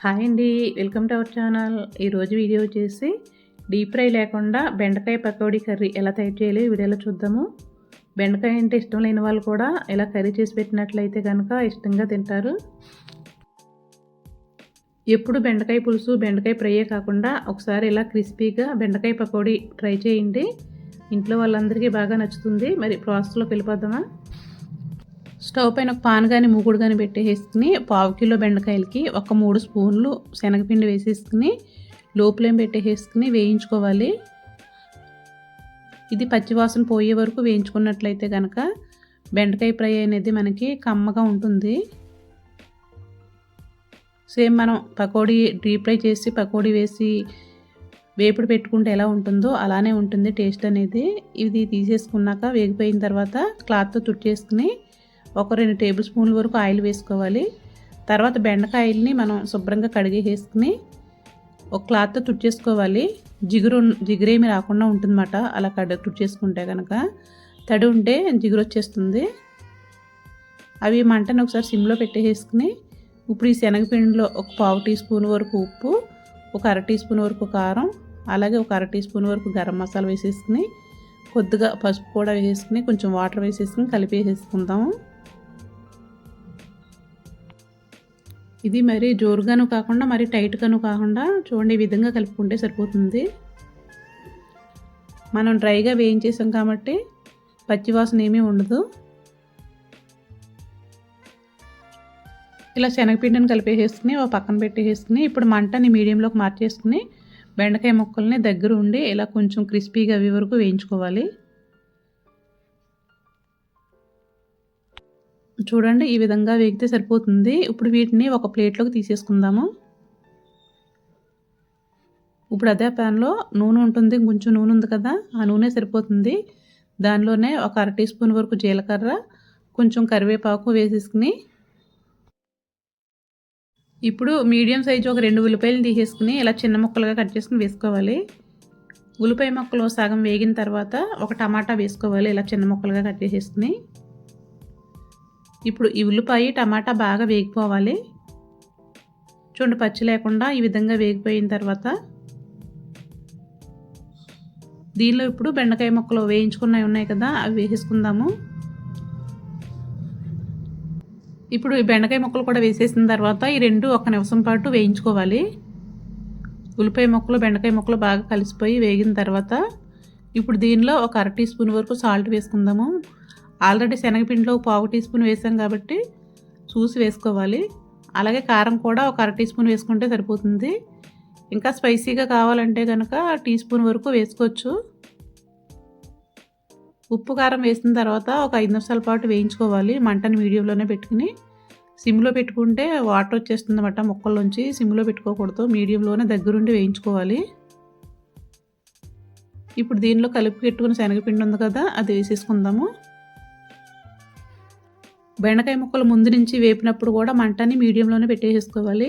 Hi అండి welcome to our channel. ఈరోజు video వచ్చేసి డీప్ ఫ్రై లేకుండా బెండకాయ పకోడీ కర్రీ ఎలా తయారు చేయాలి వీడియోలో చూద్దాము. బెండకాయ అంటే ఇష్టం లేని వాళ్ళు కూడా ఇలా కర్రీ చేసి పెట్టినట్లయితే కనుక ఇష్టంగా తింటారు. ఎప్పుడు బెండకాయ పులుసు బెండకాయ ఫ్రైయే కాకుండా ఒకసారి ఇలా క్రిస్పీగా బెండకాయ పకోడీ ట్రై చేయండి. ఇంట్లో వాళ్ళందరికీ బాగా నచ్చుతుంది. మరి ప్రాసెస్లోకి వెళ్ళిపోదామా? స్టవ్ పైన ఒక పాన్ కానీ మూగుడు కానీ పెట్టేసుకుని పావు కిలో బెండకాయలకి ఒక మూడు స్పూన్లు శనగపిండి వేసేసుకుని లోపలేం పెట్టేసుకుని వేయించుకోవాలి. ఇది పచ్చివాసన పోయే వరకు వేయించుకున్నట్లయితే కనుక బెండకాయ ఫ్రై అనేది మనకి కమ్మగా ఉంటుంది. సేమ్ మనం పకోడీ డీప్ ఫ్రై చేసి పకోడీ వేసి వేపుడు పెట్టుకుంటే ఎలా ఉంటుందో అలానే ఉంటుంది టేస్ట్ అనేది. ఇది తీసేసుకున్నాక వేగిపోయిన తర్వాత క్లాత్తో తుట్టేసుకుని ఒక రెండు టేబుల్ స్పూన్ల వరకు ఆయిల్ వేసుకోవాలి. తర్వాత బెండకాయల్ని మనం శుభ్రంగా కడిగేసుకుని ఒక క్లాత్తో తుడిచేసుకోవాలి. జిగురు జిగురేమి రాకుండా ఉంటుందన్నమాట. అలా కడ తుడిచేసుకుంటే కనుక తడి ఉంటే జిగురు వచ్చేస్తుంది. అవి మంటను ఒకసారి సిమ్లో పెట్టేసుకుని ఇప్పుడు ఈ శనగపిండిలో ఒక పావు టీ స్పూన్ వరకు ఉప్పు ఒక అర టీ స్పూన్ వరకు కారం అలాగే ఒక అర టీ స్పూన్ వరకు గరం మసాలా వేసేసుకుని కొద్దిగా పసుపు కూడా వేసేసుకుని కొంచెం వాటర్ వేసేసుకుని కలిపి ఇది మరి జోరుగాను కాకుండా మరి టైట్గాను కాకుండా చూడండి ఈ విధంగా కలుపుకుంటే సరిపోతుంది. మనం డ్రైగా వేయించేసాం కాబట్టి పచ్చివాసన ఏమీ ఉండదు. ఇలా శనగపిండిని కలిపేసేసుకుని ఒక పక్కన పెట్టేసుకుని ఇప్పుడు మంటని మీడియంలోకి మార్చేసుకుని బెండకాయ ముక్కల్ని దగ్గర ఉండి ఇలా కొంచెం క్రిస్పీగా అవి వరకు వేయించుకోవాలి. చూడండి ఈ విధంగా వేగితే సరిపోతుంది. ఇప్పుడు వీటిని ఒక ప్లేట్లోకి తీసేసుకుందాము. ఇప్పుడు అదే ప్యాన్లో నూనె ఉంటుంది కొంచెం నూనె ఉంది కదా ఆ నూనె సరిపోతుంది. దానిలోనే ఒక అర టీ స్పూన్ వరకు జీలకర్ర కొంచెం కరివేపాకు వేసేసుకుని ఇప్పుడు మీడియం సైజు ఒక రెండు ఉల్లిపాయలు తీసేసుకుని ఇలా చిన్న ముక్కలుగా కట్ చేసుకుని వేసుకోవాలి. ఉల్లిపాయ ముక్కలు సగం వేగిన తర్వాత ఒక టమాటా వేసుకోవాలి ఇలా చిన్న ముక్కలుగా కట్ చేసేసుకుని. ఇప్పుడు ఈ ఉల్లిపాయ టమాటా బాగా వేగిపోవాలి. చూడండి పచ్చి లేకుండా ఈ విధంగా వేగిపోయిన తర్వాత దీనిలో ఇప్పుడు బెండకాయ ముక్కలు వేయించుకున్నవి ఉన్నాయి కదా అవి వేసేసుకుందాము. ఇప్పుడు ఈ బెండకాయ ముక్కలు కూడా వేసేసిన తర్వాత ఈ రెండు ఒక నిమిషం పాటు వేయించుకోవాలి. ఉల్లిపాయ ముక్కలు బెండకాయ ముక్కలు బాగా కలిసిపోయి వేగిన తర్వాత ఇప్పుడు దీనిలో ఒక అర టీ స్పూన్ వరకు సాల్ట్ వేసుకుందాము. ఆల్రెడీ శనగపిండిలో పావు టీ స్పూన్ వేసాం కాబట్టి చూసి వేసుకోవాలి. అలాగే కారం కూడా ఒక అర టీ స్పూన్ వేసుకుంటే సరిపోతుంది. ఇంకా స్పైసీగా కావాలంటే కనుక టీ స్పూన్ వరకు వేసుకోవచ్చు. ఉప్పు కారం వేసిన తర్వాత ఒక ఐదు నిమిషాల పాటు వేయించుకోవాలి. మంటని మీడియంలోనే పెట్టుకుని. సిమ్లో పెట్టుకుంటే వాటర్ వచ్చేస్తుంది అన్నమాట ముక్కల్లోంచి. సిమ్లో పెట్టుకోకూడదు. మీడియంలోనే దగ్గరుండి వేయించుకోవాలి. ఇప్పుడు దీనిలో కలిపి పెట్టుకుని శనగపిండి ఉంది కదా అది వేసేసుకుందాము. బెండకాయ ముక్కలు ముందు నుంచి వేపినప్పుడు కూడా మంటని మీడియంలోనే పెట్టేసుకోవాలి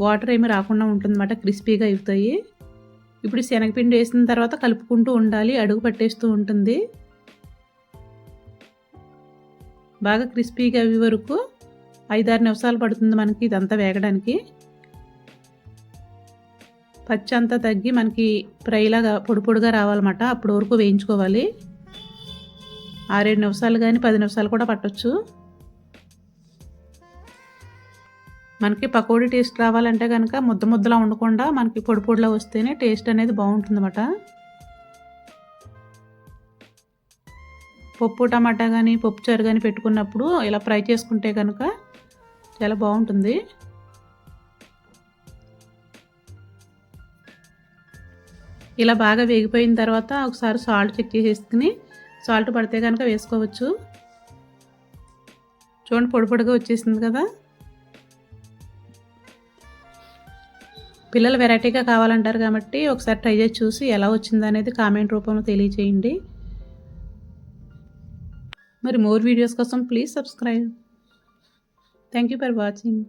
వాటర్ ఏమి రాకుండా ఉంటుందన్నమాట క్రిస్పీగా అవుతాయి. ఇప్పుడు శనగపిండి వేసిన తర్వాత కలుపుకుంటూ ఉండాలి అడుగు పట్టేస్తూ ఉంటుంది. బాగా క్రిస్పీగా అవి వరకు ఐదారు నిమిషాలు పడుతుంది మనకి ఇదంతా వేగడానికి. పచ్చి అంతా తగ్గి మనకి ఫ్రైలాగా పొడి పొడిగా రావాలన్నమాట అప్పుడు వరకు వేయించుకోవాలి. ఆరేడు నిమిషాలు కానీ పది నిమిషాలు కూడా పట్టవచ్చు మనకి పకోడీ టేస్ట్ రావాలంటే కనుక ముద్ద ముద్దలా ఉండకుండా మనకి పొడి పొడిలా వస్తేనే టేస్ట్ అనేది బాగుంటుందన్నమాట. పప్పు టమాటా కానీ పప్పు చారు కానీ పెట్టుకున్నప్పుడు ఇలా ఫ్రై చేసుకుంటే కనుక చాలా బాగుంటుంది. ఇలా బాగా వేగిపోయిన తర్వాత ఒకసారి సాల్ట్ చెక్ చేసేసుకుని సాల్ట్ పడితే కనుక వేసుకోవచ్చు. చూడండి పొడి పొడిగా వచ్చేసింది కదా. పిల్లలు వెరైటీగా కావాలంటారు కాబట్టి ఒకసారి ట్రై చేసి చూసి ఎలా వచ్చింది అనేది కామెంట్ రూపంలో తెలియచేయండి మరి మోర్ వీడియోస్ కోసం please subscribe. Thank you for watching